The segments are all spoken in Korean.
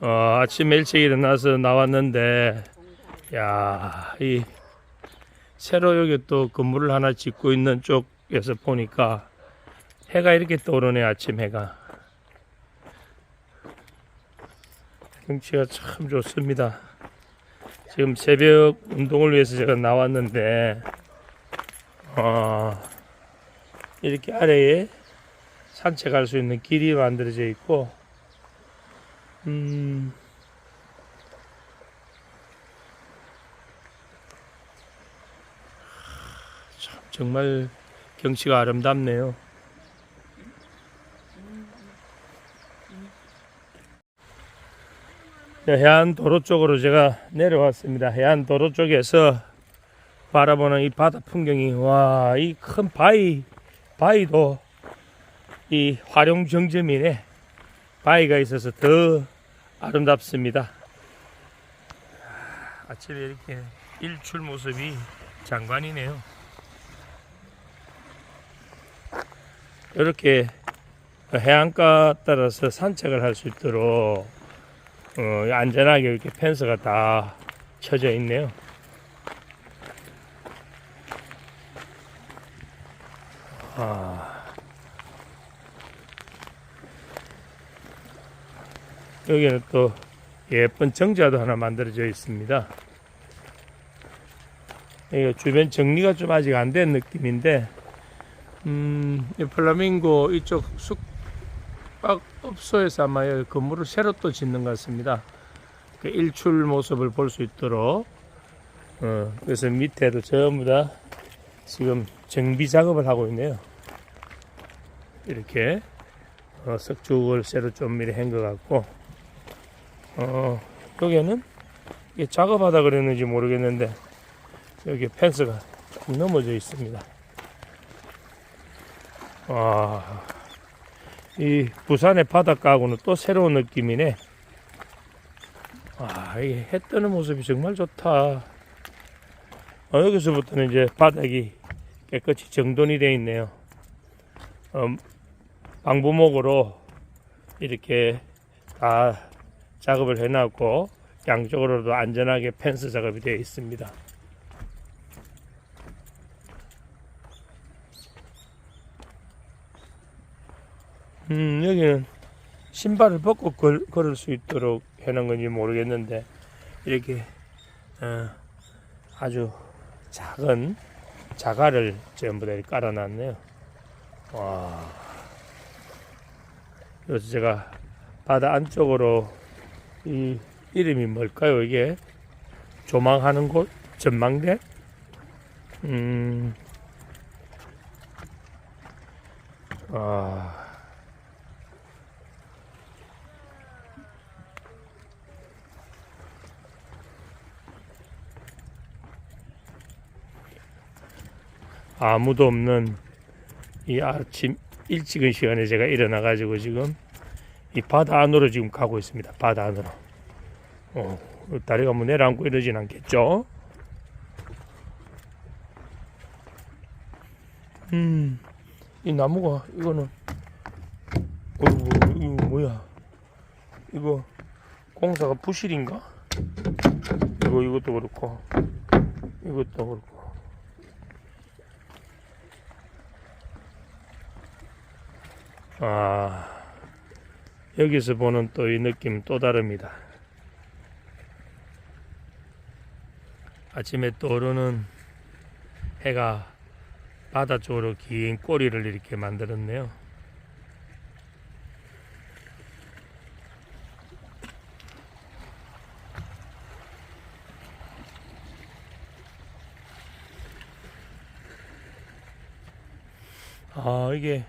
어, 아침에 일찍 일어나서 나왔는데, 야, 이, 새로 여기 또 건물을 하나 짓고 있는 쪽에서 보니까 해가 이렇게 떠오르네, 아침 해가. 경치가 참 좋습니다. 지금 새벽 운동을 위해서 제가 나왔는데, 어, 이렇게 아래에 산책할 수 있는 길이 만들어져 있고, 음, 참 정말 경치가 아름답네요. 네, 해안 도로 쪽으로 제가 내려왔습니다. 해안 도로 쪽에서 바라보는 이 바다 풍경이 와 이 큰 바위 바위도 이 활용 정점이네. 바위가 있어서 더 아름답습니다. 아침에 이렇게 일출 모습이 장관이네요. 이렇게 해안가 따라서 산책을 할 수 있도록 어, 안전하게 이렇게 펜스가 다 쳐져 있네요. 아. 여기는 또 예쁜 정자도 하나 만들어져 있습니다. 이거 주변 정리가 좀 아직 안 된 느낌인데, 음, 이 플라밍고 이쪽 숙박업소에서 아마 건물을 새로 또 짓는 것 같습니다. 그 일출 모습을 볼 수 있도록, 어, 그래서 밑에도 전부 다 지금 정비 작업을 하고 있네요. 이렇게 어, 석죽을 새로 좀 미리 한 것 같고, 어, 여기는 이게 작업하다 그랬는지 모르겠는데 여기 펜스가 딱 넘어져 있습니다. 와, 이 부산의 바닷가하고는 또 새로운 느낌이네. 아, 이게 해 뜨는 모습이 정말 좋다. 어, 여기서부터는 이제 바닥이 깨끗이 정돈이 되어 있네요. 어, 방부목으로 이렇게 다 작업을 해놨고 양쪽으로도 안전하게 펜스 작업이 되어 있습니다. 음 여기는 신발을 벗고 걸, 걸을 수 있도록 해놓은 건지 모르겠는데 이렇게 어, 아주 작은 자갈을 전부 다 깔아놨네요. 와 그래서 제가 바다 안쪽으로 이 이름이 뭘까요? 이게 조망하는 곳 전망대? 음, 아, 아무도 없는 이 아침 일찍은 시간에 제가 일어나 가지고 지금 이 바다 안으로 지금 가고 있습니다. 바다 안으로. 어, 다리가 뭐 내려앉고 이러진 않겠죠? 음, 이 나무가 이거는 어이구, 이거 뭐야? 이거 공사가 부실인가? 이거 이것도 그렇고 이것도 그렇고. 아. 여기서 보는 또 이 느낌 또 다릅니다. 아침에 떠오르는 해가 바다 쪽으로 긴 꼬리를 이렇게 만들었네요. 아, 이게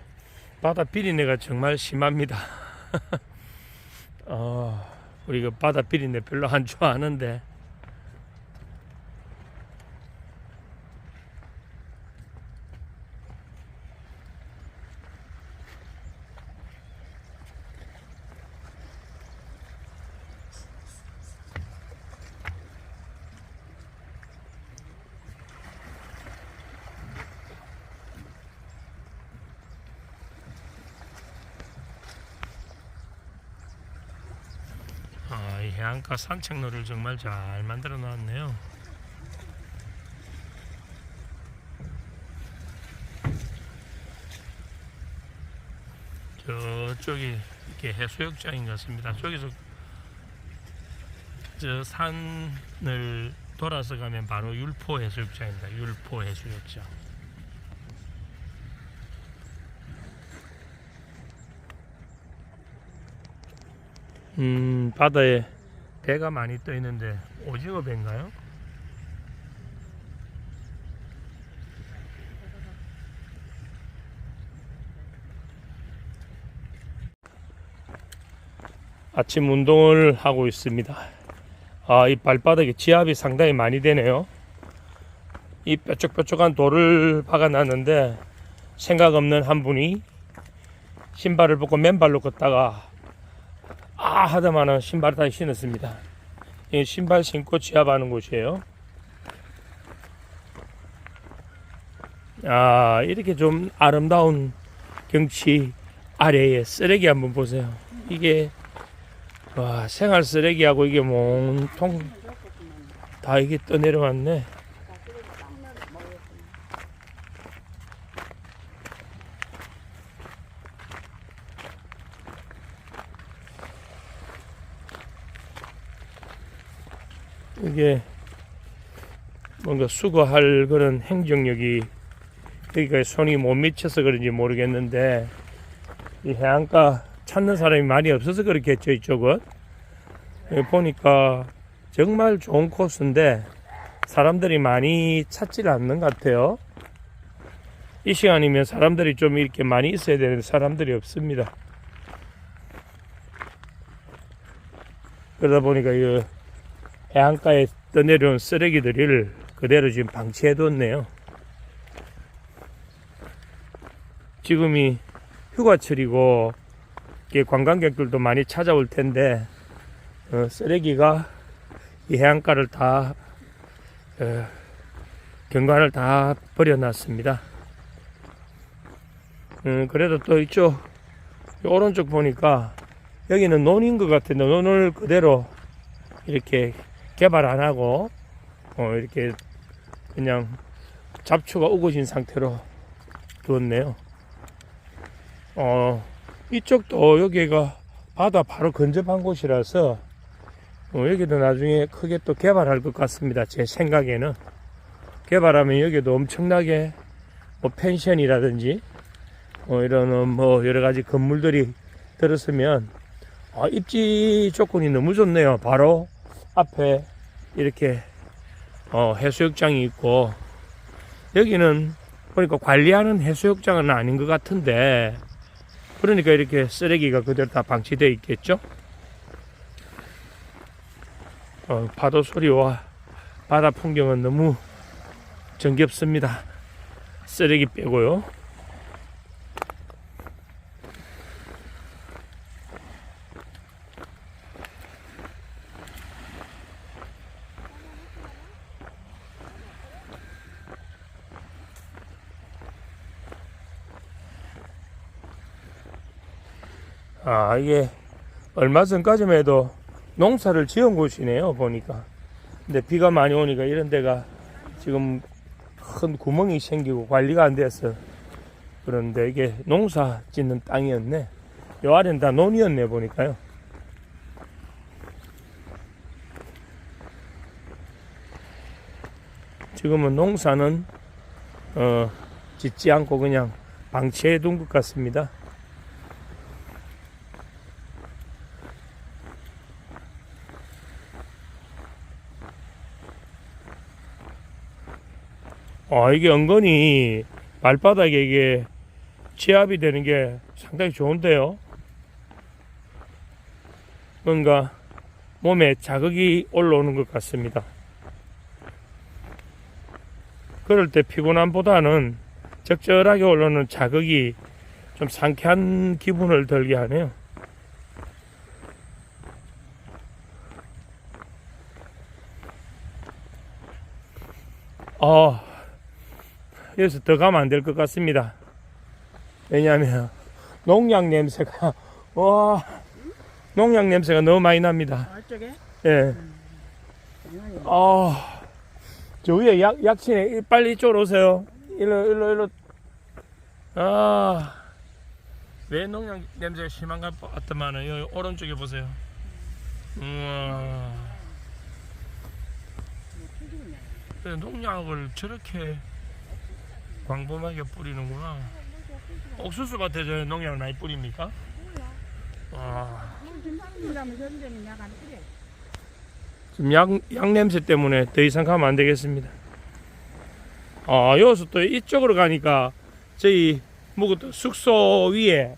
바다 비린내가 정말 심합니다. 어, 우리가 바다 비린내 별로 안 좋아하는데 해안가 산책로를 정말 잘 만들어 놨네요. 저쪽이 이렇게 해수욕장인 것 같습니다. 저기서 저 산을 돌아서 가면 바로 율포 해수욕장입니다. 율포 해수욕장. 음, 바다에 배가 많이 떠 있는데 오징어 배인가요? 아침 운동을 하고 있습니다. 아, 이 발바닥에 지압이 상당히 많이 되네요. 이 뾰족뾰족한 돌을 박아놨는데 생각 없는 한 분이 신발을 벗고 맨발로 걷다가 아 하다마는 신발을 다시 신었습니다. 이 신발 신고 지압하는 곳이에요. 아 이렇게 좀 아름다운 경치 아래에 쓰레기 한번 보세요. 이게 와 생활 쓰레기하고 이게 몸통 다 이게 떠내려왔네. 이게 뭔가 수거할 그런 행정력이 여기가 손이 못 미쳐서 그런지 모르겠는데 이 해안가 찾는 사람이 많이 없어서 그렇겠죠 이쪽은. 보니까 정말 좋은 코스인데 사람들이 많이 찾질 않는 것 같아요. 이 시간이면 사람들이 좀 이렇게 많이 있어야 되는데 사람들이 없습니다. 그러다 보니까 이 해안가에 떠내려온 쓰레기들을 그대로 지금 방치해 뒀네요. 지금이 휴가철이고 관광객들도 많이 찾아올 텐데 어, 쓰레기가 이 해안가를 다 어, 경관을 다 버려놨습니다. 음, 그래도 또 이쪽 이 오른쪽 보니까 여기는 논인 것 같은데 논을 그대로 이렇게 개발 안 하고 어, 이렇게 그냥 잡초가 우거진 상태로 두었네요. 어, 이쪽도 여기가 바다 바로 근접한 곳이라서 어, 여기도 나중에 크게 또 개발할 것 같습니다. 제 생각에는 개발하면 여기도 엄청나게 뭐 펜션이라든지 어, 이런 뭐 여러 가지 건물들이 들었으면 아, 입지 조건이 너무 좋네요. 바로 앞에 이렇게 어, 해수욕장이 있고 여기는 보니까 관리하는 해수욕장은 아닌 것 같은데 그러니까 이렇게 쓰레기가 그대로 다 방치되어 있겠죠. 어, 파도 소리와 바다 풍경은 너무 정겹습니다. 쓰레기 빼고요. 아, 이게 얼마 전까지만 해도 농사를 지은 곳이네요, 보니까. 근데 비가 많이 오니까 이런 데가 지금 큰 구멍이 생기고 관리가 안 돼서 그런데 이게 농사 짓는 땅이었네. 요 아래는 다 논이었네, 보니까요. 지금은 농사는 어, 짓지 않고 그냥 방치해 둔 것 같습니다. 아, 이게 은근히 발바닥에 이게 취합이 되는 게 상당히 좋은데요. 뭔가 몸에 자극이 올라오는 것 같습니다. 그럴 때 피곤함보다는 적절하게 올라오는 자극이 좀 상쾌한 기분을 들게 하네요. 아, 여기서 더 가면 안 될 것 같습니다. 왜냐하면 농약 냄새가 와 농약 냄새가 너무 많이 납니다. 어쩌게? 예. 아, 저 위에 약, 약치네. 이- 빨리 이쪽으로 오세요. 일로, 일로, 일로. 아, 왜 농약 냄새가 심한가 같더만은 여기 오른쪽에 보세요. 우와. 그래, 농약을 저렇게 광범하게 뿌리는구나. 옥수수 밭에 저 농약을 많이 뿌립니까? 뿌려. 지금 약, 약 냄새 때문에 더 이상 가면 안 되겠습니다. 아, 여기서 또 이쪽으로 가니까 저희 또 숙소 위에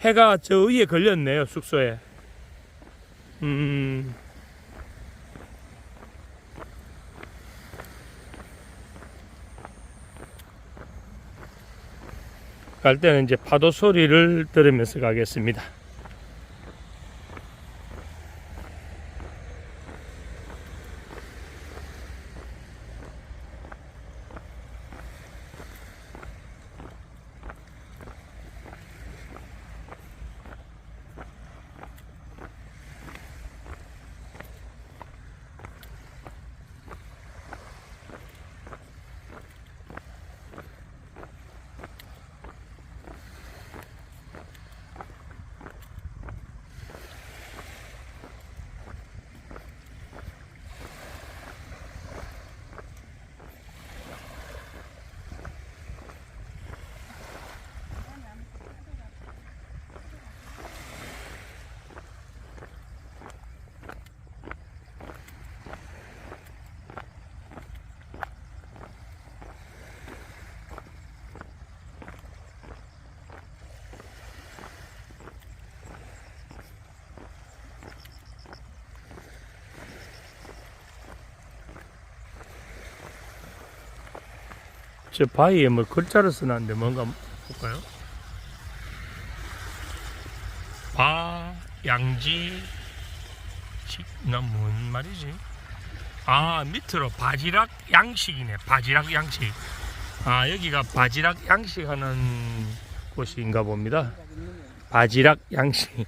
해가 저 위에 걸렸네요, 숙소에. 음. 갈 때는 이제 파도 소리를 들으면서 가겠습니다. 저 바위에 뭐 글자를 써놨는데 뭔가 볼까요? 바 양지 식나뭔 말이지? 아 밑으로 바지락 양식이네. 바지락 양식. 아 여기가 바지락 양식 하는 곳인가 봅니다. 바지락 양식